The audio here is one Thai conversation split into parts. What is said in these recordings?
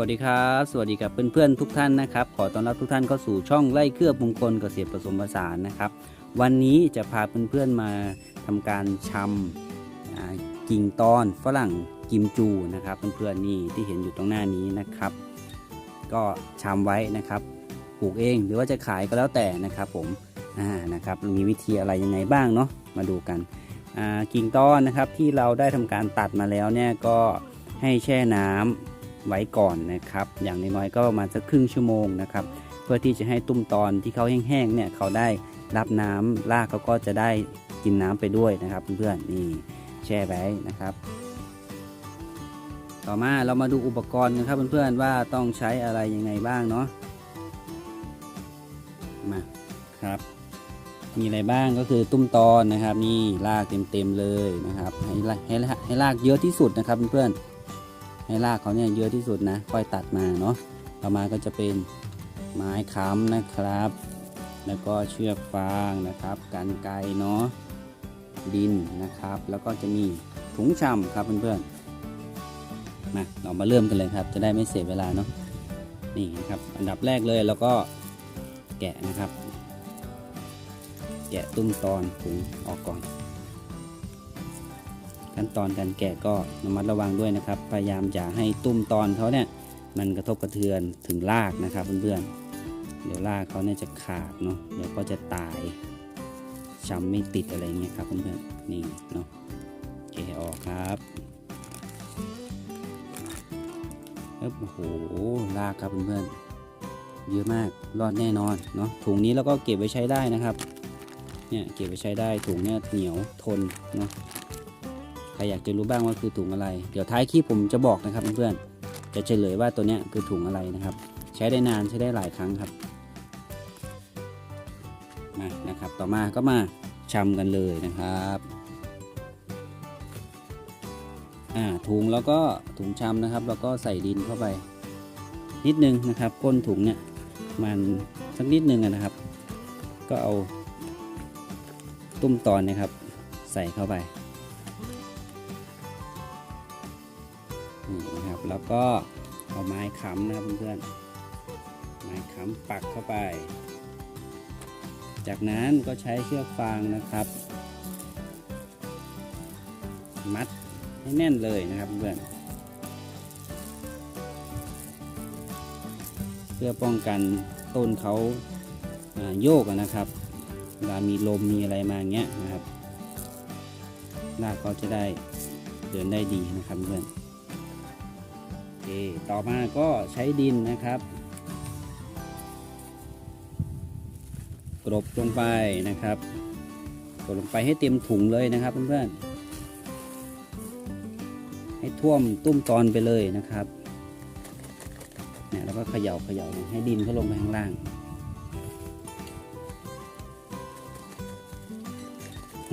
วัสดีครับ สวัสดีกับเพื่อนๆทุกท่านนะครับ ขอต้อนรับทุกท่านเข้าสู่ช่องไล่เครือบมงคลเกษตรผสมผสานนะครับ วันนี้จะพาเพื่อนๆมาทำการชำอ่ากิ่งตอนฝรั่งกิมจูนะครับเพื่อนๆนี่ที่เห็นอยู่ตรงหน้านี้นะครับ ก็ชำไว้นะครับปลูกเองหรือว่าจะขายก็แล้วแต่นะครับผมอ่านะครับมีวิธีอะไรยังไงบ้างเนาะมาดูกันกิ่งตอนนะครับที่เราได้ทำการตัดมาแล้วเนี่ยก็ให้แช่น้ำ ไว้ก่อนนะครับ อย่างน้อยๆก็ประมาณสักครึ่งชั่วโมงนะครับ เพื่อที่จะให้ตุ้มตอนที่เขาแห้งๆเนี่ยเขาได้รับน้ำรากเขาก็จะได้กินน้ำไปด้วยนะครับเพื่อนๆนี่แช่ไว้นะครับ ต่อมาเรามาดูอุปกรณ์กันครับเพื่อนๆว่าต้องใช้อะไรยังไงบ้างเนาะมาครับมีอะไรบ้างก็คือตุ้มตอนนะครับนี่รากเต็มๆเลยนะครับ ให้ให้ให้รากเยอะที่สุดนะครับเพื่อนๆ ให้รากเขาเนี่ยเยอะที่สุดนะค่อยตัดมาเนาะต่อมาก็จะเป็นไม้ค้ำนะครับ แล้วก็เชือกฟางนะครับกันไกเนาะดินนะครับ แล้วก็จะมีถุงชำครับเพื่อนๆมาเรามาเริ่มกันเลยครับ จะได้ไม่เสียเวลาเนาะนี่นะครับอันดับแรกเลยแล้วก็แกะนะครับ แกะตุ้มตอนถุงออกก่อน ขั้นตอนการแกะก็ระมัดระวังด้วยนะครับ พยายามอย่าให้ตุ้มตอนเขาเนี่ยมันกระทบกระเทือนถึงรากนะครับเพื่อนๆ เดี๋ยวรากเขาเนี่ยจะขาดเนาะเดี๋ยวก็จะตายช้ำไม่ติดอะไรเงี้ยครับเพื่อนๆนี่เนาะแกะออกครับเอ้ยโอ้โหรากครับเพื่อนๆเยอะมากรอดแน่นอนเนาะถุงนี้แล้วก็เก็บไว้ใช้ได้นะครับเนี่ยเก็บไว้ใช้ได้ถุงเนี่ยเหนียวทนเนาะ ใครอยากจะรู้บ้างว่าคือถุงอะไร เดี๋ยวท้ายคลิปผมจะบอกนะครับเพื่อนๆจะเฉลยว่าตัวนี้คือถุงอะไรนะครับ ใช้ได้นานใช้ได้หลายครั้งครับมานะครับ ต่อมาก็มาชำกันเลยนะครับอ่าถุงแล้วก็ถุงชำนะครับ แล้วก็ใส่ดินเข้าไป นิดนึงนะครับก้นถุงเนี่ยมันสักนิดนึงนะครับ ก็เอาตุ้มตอนนะครับ ใส่เข้าไป นี่นะครับ แล้วก็เอาไม้ค้ำนะครับเพื่อนๆไม้ค้ำปักเข้าไป จากนั้นก็ใช้เชือกฟางนะครับ มัดให้แน่นเลยนะครับเพื่อนเพื่อป้องกันต้นเขาโยกนะครับเวลามีลมมีอะไรมาเงี้ยนะครับรากเขาจะได้เดินได้ดีนะครับเพื่อน เคต่อมาก็ใช้ดินนะครับ กรบลงไปนะครับกรบลงไปให้เต็มถุงเลยนะครับเพื่อนๆให้ท่วมตุ้มตอนไปเลยนะครับเนี่ยแล้วก็เขย่าเขย่าให้ดินเขาลงไปข้างล่าง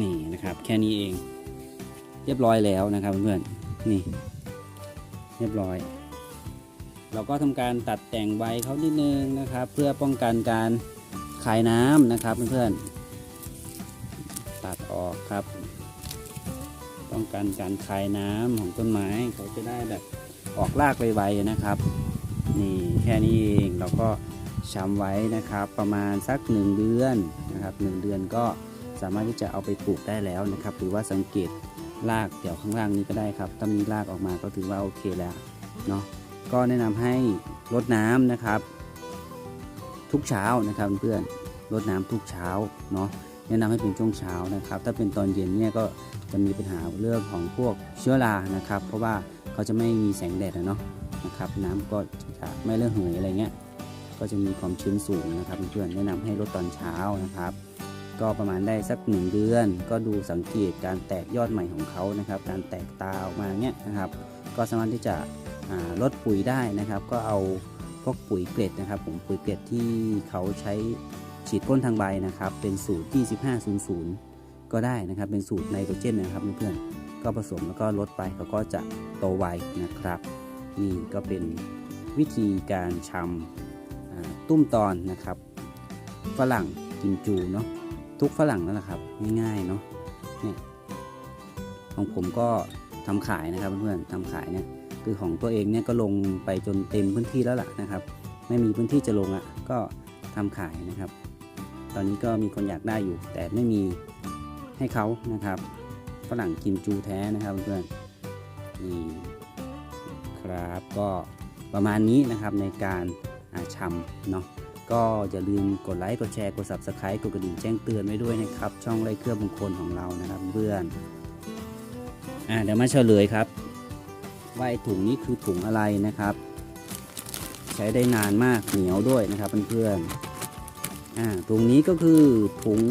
นี่นะครับแค่นี้เอง เรียบร้อยแล้วนะครับเพื่อนๆนี่เรียบร้อย เราก็ทำการตัดแต่งใบเขานิดนึงนะครับ เพื่อป้องกันการคายน้ำนะครับเพื่อนๆตัดออกครับ ป้องกันการคายน้ำของต้นไม้เขาจะได้แบบออกรากไวๆนะครับ นี่แค่นี้เองเราก็ช้ำไว้นะครับประมาณสักหนึ่งเดือนนะครับหนึ่งเดือนก็สามารถที่จะเอาไปปลูกได้แล้วนะครับ หรือว่าสังเกตรากเดี๋ยวข้างล่างนี้ก็ได้ครับ ถ้ามีรากออกมาก็ถือว่าโอเคแล้วเนาะ ก็แนะนำให้รดน้ำนะครับ ทุกเช้านะครับเพื่อนรดน้ำทุกเช้าเนาะแนะนำให้เป็นช่วงเช้านะครับ ถ้าเป็นตอนเย็นเนี่ยก็จะมีปัญหาเรื่องของพวกเชื้อรานะครับ เพราะว่าเขาจะไม่มีแสงแดดอะเนาะนะครับ น้ำก็จะไม่ระเหยอะไรเงี้ยก็จะมีความชื้นสูงนะครับเพื่อนแนะนำให้รดตอนเช้านะครับ ก็ประมาณได้สักหนึ่งเดือน ก็ดูสังเกตการแตกยอดใหม่ของเขานะครับ การแตกตาออกมาเนี้ยนะครับ ก็สามารถที่จะ ลดปุ๋ยได้นะครับ ก็เอาพวกปุ๋ยเกล็ดนะครับ ผมปุ๋ยเกล็ดที่เขาใช้ฉีดพ่นทางใบนะครับ เป็นสูตรที่1500 ก็ได้นะครับ เป็นสูตรไนโตรเจนนะครับเพื่อนๆก็ผสมแล้วก็ลดไปเขาก็จะโตไวนะครับ นี่ก็เป็นวิธีการชำอ่าตุ้มตอนนะครับ ฝรั่งกิมจูเนาะทุกฝรั่งนั่นแหละครับง่ายๆเนาะเนี่ยของผมก็ทำขายนะครับเพื่อนๆทำขายเนี่ย คือของตัวเองเนี่ยก็ลงไปจนเต็มพื้นที่แล้วล่ะนะครับ ไม่มีพื้นที่จะลงอะก็ทำขายนะครับ ตอนนี้ก็มีคนอยากได้อยู่ แต่ไม่มีให้เขานะครับฝรั่งกิมจูแท้นะครับเพื่อนนี่ครับก็ประมาณนี้นะครับในการาชำเนาะก็อย่าลืมกดไลค์กดแชร์กด subscribe กดกระดิ่งแจ้งเตือนไว้ด้วยนะครับ ช่องไล่เครื่องมงคลของเรานะครับเพื่อนอ่าเดี๋ยวมาเฉลยครับ ว่าไอ้ถุงนี้คือถุงอะไรนะครับ ใช้ได้นานมากเหนียวด้วยนะครับเพื่อนๆอ่าตรงนี้ก็คือถุง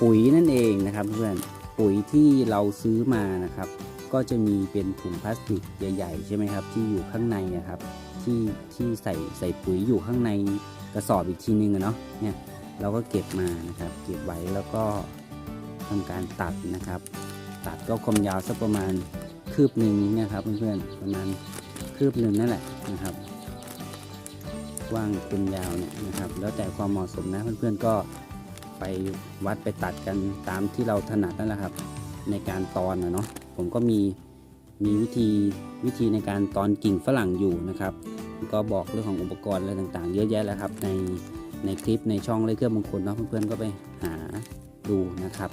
ปุ๋ยนั่นเองนะครับเพื่อนปุ๋ยที่เราซื้อมานะครับ ก็จะมีเป็นถุงพลาสติกใหญ่ๆใช่ไหมครับ ที่อยู่ข้างในอะครับ ที่ที่ใส่ใส่ปุ๋ยอยู่ข้างในกระสอบอีกทีนึงอะเนาะเนี่ยเราก็เก็บมานะครับ เก็บไว้แล้วก็ทำการตัดนะครับ ตัดก็ความยาวสักประมาณ คืบหนึ่งเนี่ยครับเพื่อนๆประมาณคืบหนึ่งนั่นแหละนะครับกว้างเป็นยาวเนี่ยนะครับ แล้วแต่ความเหมาะสมนะเพื่อนๆก็ไปวัดไปตัดกันตามที่เราถนัดนั่นแหละครับ ในการตอนนะเนาะผมก็มีมีวิธีวิธีในการตอนกิ่งฝรั่งอยู่นะครับ ก็บอกเรื่องของอุปกรณ์อะไรต่างๆ เยอะแยะแล้วครับ ในในคลิปในช่องเลยเครื่องมงคลเนาะเพื่อนๆก็ไปหาดูนะครับ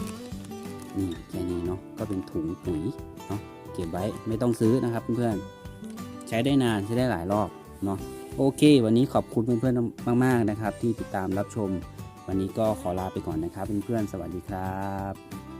นี่แค่นี้เนาะก็เป็นถุงปุ๋ยเนาะ เก็บไว้ไม่ต้องซื้อนะครับเพื่อนๆใช้ได้นานใช้ได้หลายรอบเนาะโอเค วันนี้ขอบคุณเพื่อนๆมาก ๆนะครับ ที่ติดตามรับชม วันนี้ก็ขอลาไปก่อนนะครับเพื่อนๆสวัสดีครับ